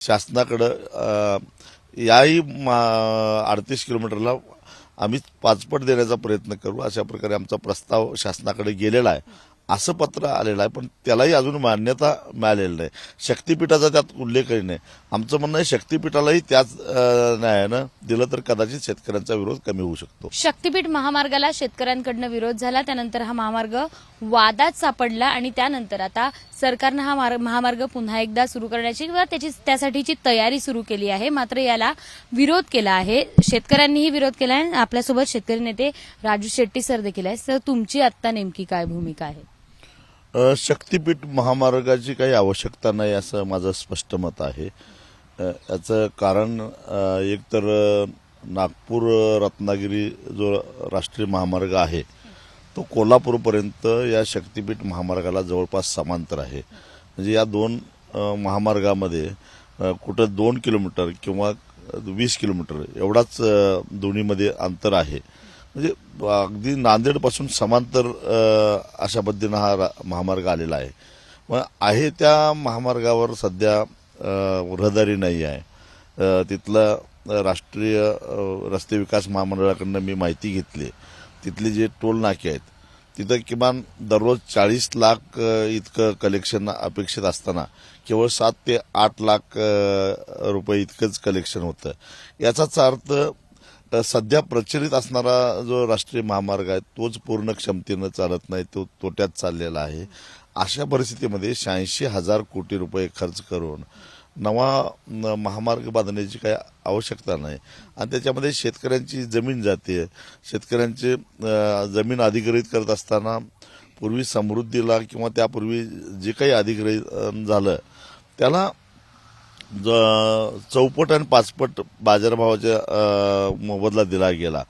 शासनाकडं याही अडतीस किलोमीटरला आम्ही पाचपट देण्याचा प्रयत्न करू अशा प्रकारे आमचा प्रस्ताव शासनाकडे गेलेला आहे. असं पत्र आलेलं आहे पण त्यालाही अजून मान्यता मिळालेली नाही. शक्तीपीठाचा त्यात उल्लेखही नाही. आमचं म्हणणं आहे शक्तीपीठालाही त्याच न्यायानं दिलं तर कदाचित शेतकऱ्यांचा विरोध कमी होऊ शकतो. शक्तीपीठ महामार्गाला शेतकऱ्यांकडनं विरोध झाला त्यानंतर हा महामार्ग वादात सापडला आणि त्यानंतर आता सरकारनं हा महामार्ग पुन्हा एकदा सुरू करण्याची किंवा त्याची त्यासाठीची तयारी सुरू केली आहे. मात्र याला विरोध केला आहे. शेतकऱ्यांनीही विरोध केला आहे आणि आपल्यासोबत शेतकरी नेते राजू शेट्टी सर देखील आहे सर तुमची आता नेमकी काय भूमिका आहे? शक्तीपीठ महामार्गाची काही आवश्यकता नाही असं माझं स्पष्ट मत आहे. याचं कारण एकतर नागपूर रत्नागिरी जो राष्ट्रीय महामार्ग आहे तो कोल्हापूरपर्यंत या शक्तीपीठ महामार्गाला जवळपास समांतर आहे. म्हणजे या दोन महामार्गामध्ये कुठं दोन किलोमीटर किंवा वीस किलोमीटर एवढाच दोन्हीमध्ये अंतर आहे. म्हणजे अगदी नांदेडपासून समांतर अशा पद्धतीनं हा रा- महामार्ग आलेला आहे. मग आहे त्या महामार्गावर सध्या रहदारी नाही आहे. तिथलं राष्ट्रीय रस्ते विकास महामंडळाकडनं मी माहिती घेतली. तिथले जे टोल नाके आहेत तिथं किमान दररोज चाळीस लाख इतकं कलेक्शन अपेक्षित असताना केवळ सात ते आठ लाख रुपये इतकंच कलेक्शन होतं. याचाच अर्थ सध्या प्रचलित असणारा जो राष्ट्रीय महामार्ग आहे तोच पूर्ण क्षमतेनं चालत नाही तो तोट्यात चाललेला आहे. अशा परिस्थितीमध्ये शहाऐंशी हजार कोटी रुपये खर्च करून नवा महामार्ग बांधण्याची काही आवश्यकता नाही. आणि त्याच्यामध्ये शेतकऱ्यांची जमीन जाते. शेतकऱ्यांचे जमीन अधिग्रहित करत असताना पूर्वी समृद्धीला किंवा त्यापूर्वी जे काही अधिग्रहित झालं त्याला चौपट आणि पाचपट बाजारभावाच्या मोबदला दिला गेला.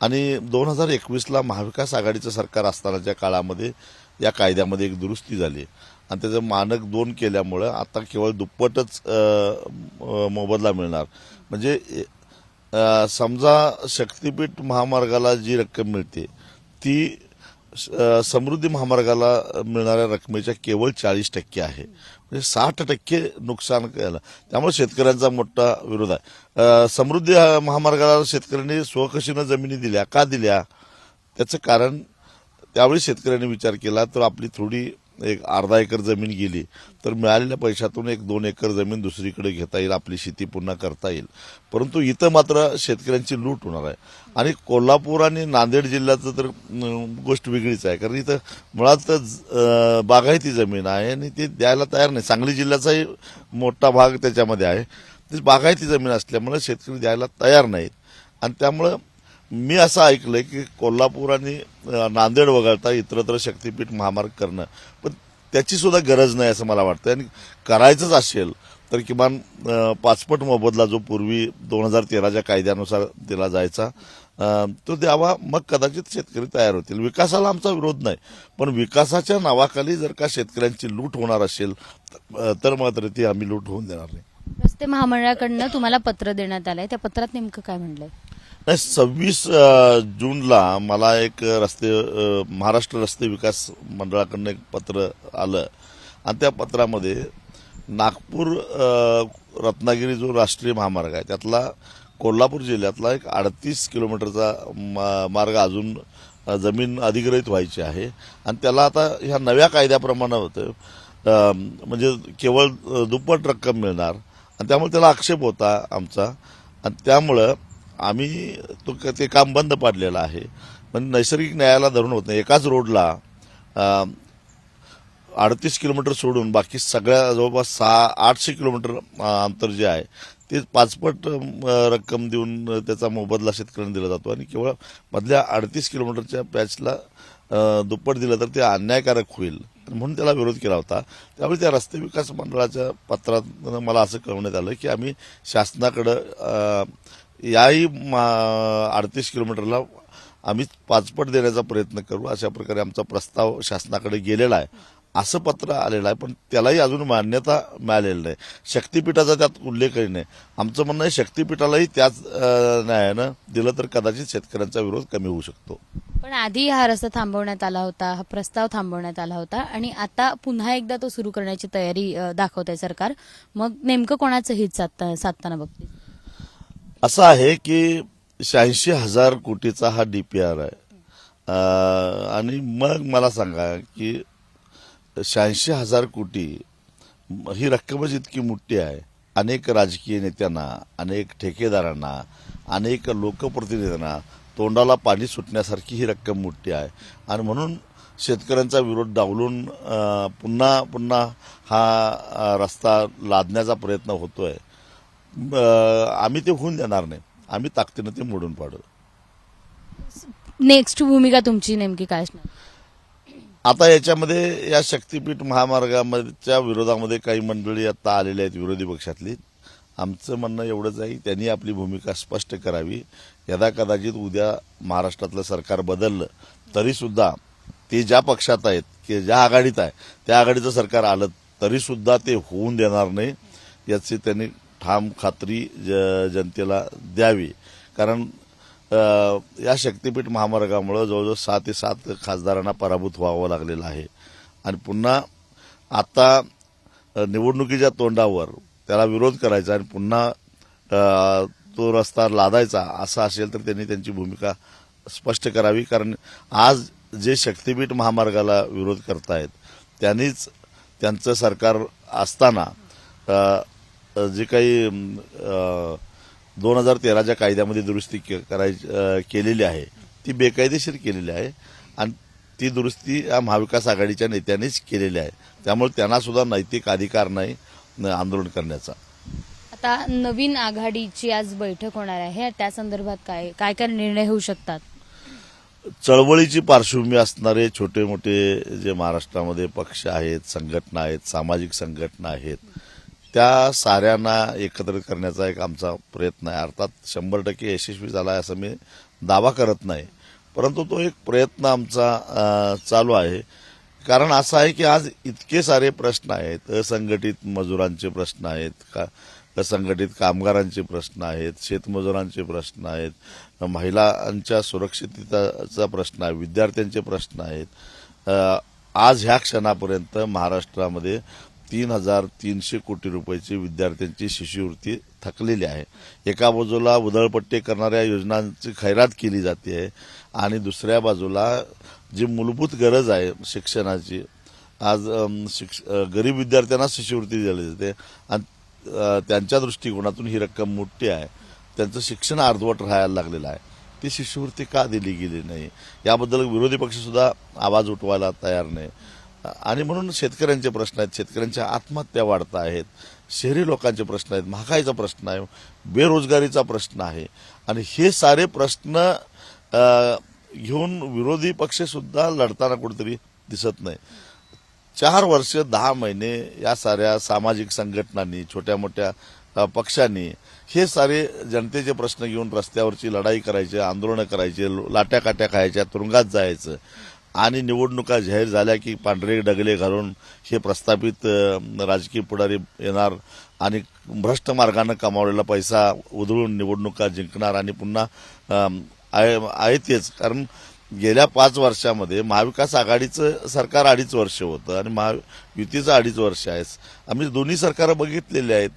आणि दोन हजार एकवीसला महाविकास आघाडीचं सरकार असतानाच्या काळामध्ये या कायद्यामध्ये एक दुरुस्ती झाली. आणि त्याचं मानक दोन केल्यामुळं आता केवळ दुप्पटच मोबदला मिळणार. म्हणजे समजा शक्तीपीठ महामार्गाला जी रक्कम मिळते ती समृद्धी महामार्गाला मिळणाऱ्या रकमेच्या केवळ चाळीस टक्के आहे. म्हणजे साठ टक्के नुकसान केलं. त्यामुळे शेतकऱ्यांचा मोठा विरोध आहे. समृद्धी महामार्गाला शेतकऱ्यांनी स्वकशीनं जमिनी दिल्या. का दिल्या? त्याचं कारण त्यावेळी शेतकऱ्यांनी विचार केला तर आपली थोडी एक अर्धा एकर जमीन गेली तर मिळालेल्या पैशातून एक दोन एकर जमीन दुसरीकडे घेता येईल आपली शेती पुन्हा करता येईल. परंतु इथं मात्र शेतकऱ्यांची लूट होणार आहे. आणि कोल्हापूर आणि नांदेड जिल्ह्याचं तर गोष्ट वेगळीच आहे. कारण इथं मुळात बागायती जमीन आहे आणि ती द्यायला तयार नाही. सांगली जिल्ह्याचाही मोठा भाग त्याच्यामध्ये आहे. ती बागायती जमीन असल्यामुळे शेतकरी द्यायला तयार नाहीत. आणि त्यामुळं मी असं ऐकलंय की कोल्हापूर आणि नांदेड वगळता इतरत्र शक्तीपीठ महामार्ग करणं. पण त्याची सुद्धा गरज नाही असं मला वाटतं आणि करायचंच असेल तर किमान पाचपट मोबदला जो पूर्वी दोन हजार तेराच्या कायद्यानुसार दिला जायचा तो द्यावा. मग कदाचित शेतकरी तयार होतील. विकासाला आमचा विरोध नाही. पण विकासाच्या नावाखाली जर का शेतकऱ्यांची लूट होणार असेल तर मात्र ती आम्ही लूट होऊन देणार नाही. रस्ते महामंडळाकडनं तुम्हाला पत्र देण्यात आलंय. त्या पत्रात नेमकं काय म्हणलंय? नाही सव्वीस जूनला मला एक रस्ते महाराष्ट्र रस्ते विकास मंडळाकडनं एक पत्र आलं. आणि त्या पत्रामध्ये नागपूर रत्नागिरी जो राष्ट्रीय महामार्ग आहे त्यातला कोल्हापूर जिल्ह्यातला एक अडतीस किलोमीटरचा मा- मार्ग अजून जमीन अधिग्रहित व्हायची आहे. आणि त्याला आता ह्या नव्या कायद्याप्रमाणे होतं. म्हणजे केवळ दुप्पट रक्कम मिळणार. आणि त्यामुळे त्याला आक्षेप होता आमचा. आणि त्यामुळं आम्ही तो ते काम बंद पाडलेलं आहे. पण नैसर्गिक न्यायाला धरून होत नाही. एकाच रोडला अडतीस किलोमीटर सोडून बाकी सगळ्या जवळपास सहा आठशे किलोमीटर अंतर जे आहे ते पाचपट रक्कम देऊन त्याचा मोबदला शेतकऱ्यांना दिला जातो. आणि केवळ मधल्या अडतीस किलोमीटरच्या पॅचला दुप्पट दिलं तर ते अन्यायकारक होईल. म्हणून त्याला विरोध केला होता. त्यावेळी त्या रस्ते विकास मंडळाच्या पत्रात मला असं कळवण्यात आलं की आम्ही शासनाकडं याही अडतीस किलोमीटरला आम्ही पाचपट देण्याचा प्रयत्न करू अशा प्रकारे आमचा प्रस्ताव शासनाकडे गेलेला आहे. असं पत्र आलेलं आहे पण त्यालाही अजून मान्यता मिळालेली नाही. शक्तीपीठाचा त्यात उल्लेखही नाही. आमचं म्हणणं आहे शक्तीपीठालाही त्याच न्यायानं दिलं तर कदाचित शेतकऱ्यांचा विरोध कमी होऊ शकतो. पण आधी हा रस्ता थांबवण्यात आला होता हा प्रस्ताव थांबवण्यात आला होता आणि आता पुन्हा एकदा तो सुरू करण्याची तयारी दाखवत आहे सरकार. मग नेमकं कोणाचं हित साधता- साधताना बघते असं आहे की शहाऐंशी हजार कोटीचा हा डीपीआर आहे. आणि मग मला सांगा की शहाऐंशी हजार कोटी ही रक्कमच इतकी मोठी आहे अनेक राजकीय नेत्यांना अनेक ठेकेदारांना अनेक लोकप्रतिनिधींना तोंडाला पाणी सुटण्यासारखी ही रक्कम मोठी आहे. आणि म्हणून शेतकऱ्यांचा विरोध डावलून पुन्हा पुन्हा हा रस्ता लादण्याचा प्रयत्न होतोय. आहे आम्ही ते होऊन देणार नाही. आम्ही ताकदीनं ते मोडून पाडू. नेक्स्ट भूमिका तुमची नेमकी काय असणार? आता याच्यामध्ये या शक्तीपीठ महामार्गाच्या विरोधामध्ये काही मंडळी आता आलेली आहेत विरोधी पक्षातली. आमचं म्हणणं एवढंच आहे त्यांनी आपली भूमिका स्पष्ट करावी. यदा कदाचित उद्या महाराष्ट्रातलं सरकार बदललं तरी सुद्धा ते ज्या पक्षात आहेत की ज्या आघाडीत आहे त्या आघाडीचं सरकार आलं तरी सुद्धा ते होऊन देणार नाही याची त्यांनी ठाम खात्री ज- जनतेला द्यावी. कारण या शक्तीपीठ महामार्गामुळे जवळजवळ सहा ते सात खासदारांना पराभूत व्हावं लागलेलं आहे. आणि पुन्हा आता निवडणुकीच्या तोंडावर त्याला विरोध करायचा आणि पुन्हा तो रस्ता लादायचा असा असेल तर त्यांनी त्यांची भूमिका स्पष्ट करावी. कारण आज जे शक्तीपीठ महामार्गाला विरोध करतायत त्यांनीच त्यांचं सरकार असताना जे काही दोन हजार तेराच्या कायद्यामध्ये दुरुस्ती करायची केलेली आहे ती बेकायदेशीर केलेली आहे आणि ती दुरुस्ती या महाविकास आघाडीच्या नेत्यांनीच केलेली आहे. त्यामुळे त्यांना सुद्धा नैतिक अधिकार नाही आंदोलन करण्याचा. आता नवीन आघाडीची आज बैठक होणार आहे. त्या संदर्भात काय काय काय निर्णय होऊ शकतात? चळवळीची पार्श्वभूमी असणारे छोटे मोठे जे महाराष्ट्रामध्ये पक्ष आहेत संघटना आहेत सामाजिक संघटना आहेत त्या साऱ्यांना एकत्रित करण्याचा एक आमचा प्रयत्न आहे. अर्थात शंभर टक्के यशस्वी झाला आहे असं मी दावा करत नाही. परंतु तो एक प्रयत्न आमचा चालू आहे. कारण असं आहे की आज इतके सारे प्रश्न आहेत. असंघटित मजुरांचे प्रश्न आहेत का असंघटित कामगारांचे प्रश्न आहेत शेतमजुरांचे प्रश्न आहेत महिलांच्या सुरक्षिततेचा प्रश्न आहे विद्यार्थ्यांचे प्रश्न आहेत. आज ह्या क्षणापर्यंत महाराष्ट्रामध्ये तीन हजार तीनशे कोटी रुपयाची विद्यार्थ्यांची शिष्यवृत्ती थकलेली आहे. एका बाजूला उधळपट्टी करणाऱ्या योजनांची खैरात केली जाते आणि दुसऱ्या बाजूला जी मूलभूत गरज आहे शिक्षणाची आज शिक्ष गरीब विद्यार्थ्यांना शिष्यवृत्ती दिली जाते आणि त्यांच्या दृष्टिकोनातून ही रक्कम मोठी आहे. त्यांचं शिक्षण अर्धवट राहायला लागलेलं आहे. ती शिष्यवृत्ती का दिली गेली नाही? याबद्दल विरोधी पक्ष सुद्धा आवाज उठवायला तयार नाही. आणि म्हणून शेतकऱ्यांचे प्रश्न आहेत शेतकऱ्यांच्या आत्महत्या वाढत आहेत शहरी लोकांचे प्रश्न आहेत महागाईचा प्रश्न आहे बेरोजगारीचा प्रश्न आहे. आणि हे सारे प्रश्न घेऊन विरोधी पक्ष सुद्धा लढताना कुठेतरी दिसत नाही. चार वर्ष दहा महिने या साऱ्या सामाजिक संघटनांनी छोट्या मोठ्या पक्षांनी हे सारे जनतेचे प्रश्न घेऊन रस्त्यावरची लढाई करायची आंदोलनं करायचे लाट्या काट्या खायच्या तुरुंगात जायचं. आणि निवडणुका जाहीर झाल्या की पांढरे डगले घालून हे प्रस्थापित राजकीय पुढारी येणार आणि भ्रष्ट मार्गानं कमावलेला पैसा उधळून निवडणुका जिंकणार आणि पुन्हा आहे तेच कारण गेल्या पाच वर्षामध्ये महाविकास आघाडीचं सरकार अडीच वर्ष होतं आणि महायुतीचं अडीच वर्ष आहे. आम्ही दोन्ही सरकारं बघितलेली आहेत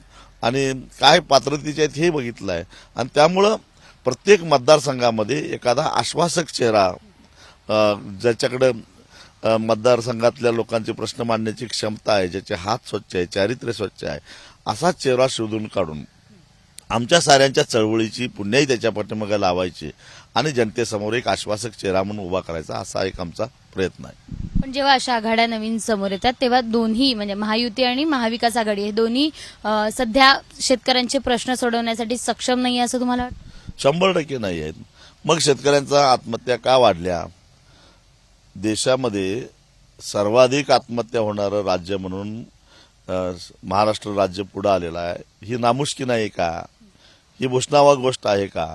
आणि काय पात्रतेचे आहेत हे बघितलं आहे. आणि त्यामुळं प्रत्येक मतदारसंघामध्ये एखादा आश्वासक चेहरा ज्याच्याकडे मतदारसंघातल्या लोकांचे प्रश्न मांडण्याची क्षमता आहे ज्याचे हात स्वच्छ आहे चारित्र्य स्वच्छ आहे असा चेहरा शोधून काढून आमच्या साऱ्यांच्या चळवळीची पुण्याही त्याच्या पाठीमागे लावायची आणि जनतेसमोर एक आश्वासक चेहरा म्हणून उभा करायचा असा एक आमचा प्रयत्न आहे. पण जेव्हा अशा आघाड्या नवीन समोर येतात तेव्हा दोन्ही म्हणजे महायुती आणि महाविकास आघाडी हे दोन्ही सध्या शेतकऱ्यांचे प्रश्न सोडवण्यासाठी सक्षम नाही असं तुम्हाला वाटतं? शंभर टक्के नाही आहेत. मग शेतकऱ्यांचा आत्महत्या का वाढल्या? देशामध्ये सर्वाधिक आत्महत्या होणारं राज्य म्हणून महाराष्ट्र राज्य पुढं आलेलं आहे. ही नामुष्की नाही का? ही भूषणावा गोष्ट आहे का?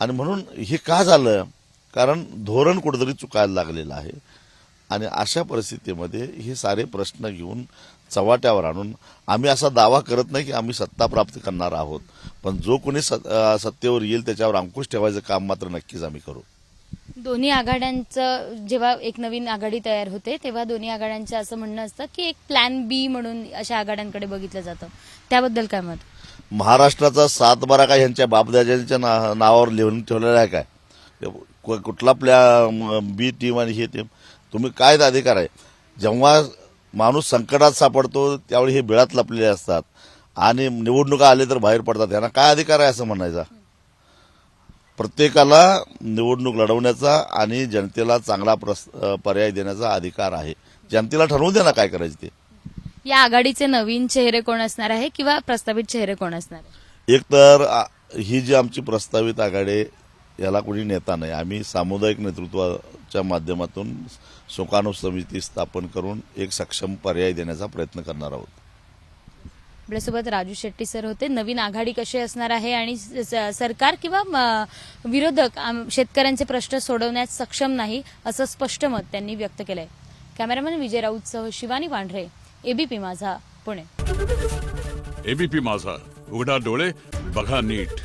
आणि म्हणून हे का झालं? कारण धोरण कुठेतरी चुकायला लागलेलं आहे. आणि अशा परिस्थितीमध्ये हे सारे प्रश्न घेऊन चव्हाट्यावर आणून आम्ही असा दावा करत नाही की आम्ही सत्ता प्राप्त करणार आहोत. पण जो कोणी सत्तेवर येईल त्याच्यावर अंकुश ठेवायचं काम मात्र नक्कीच आम्ही करू. दोन्ही आघाड्यांचं जेव्हा एक नवीन आघाडी तयार होते तेव्हा दोन्ही आघाड्यांचं असं म्हणणं असतं की एक प्लॅन बी म्हणून अशा आघाड्यांकडे बघितलं जातं. त्याबद्दल काय मत? महाराष्ट्राचा सातबारा काय ह्यांच्या बापदाजांच्या ना- नावावर लिहून ठेवलेला आहे काय? कु- कुठला प्लॅ बी टीम आणि हे टीम तुम्ही काय अधिकार आहे? जेव्हा माणूस संकटात सापडतो त्यावेळी हे बिळात लपलेले असतात. आणि निवडणुका आले तर बाहेर पडतात. यांना काय अधिकार आहे असं म्हणायचा? प्रत्येकाला निवडणूक लढवण्याचा आणि जनतेला चांगला पर्याय देण्याचा अधिकार आहे. जनतेला ठरवून द्या ना काय करायचं ते. या आघाडीचे नवीन चेहरे कोण असणार आहे किंवा प्रस्तावित चेहरे कोण असणार एक तर ही जी आमची प्रस्तावित आघाडी याला कोणी नेता नाही. आम्ही सामुदायिक नेतृत्वाच्या माध्यमातून सुकाणू समिती स्थापन करून एक सक्षम पर्याय देण्याचा प्रयत्न करणार आहोत. आपल्यासोबत राजू शेट्टी सर होते. नवीन आघाडी कशी असणार आहे आणि सरकार किंवा विरोधक शेतकऱ्यांचे प्रश्न सोडवण्यास सक्षम नाही असं स्पष्ट मत त्यांनी व्यक्त केलंय. कॅमेरामॅन विजय राऊतसह शिवानी पांढरे एबीपी माझा पुणे. एबीपी माझा उघडा डोळे बघा नीट.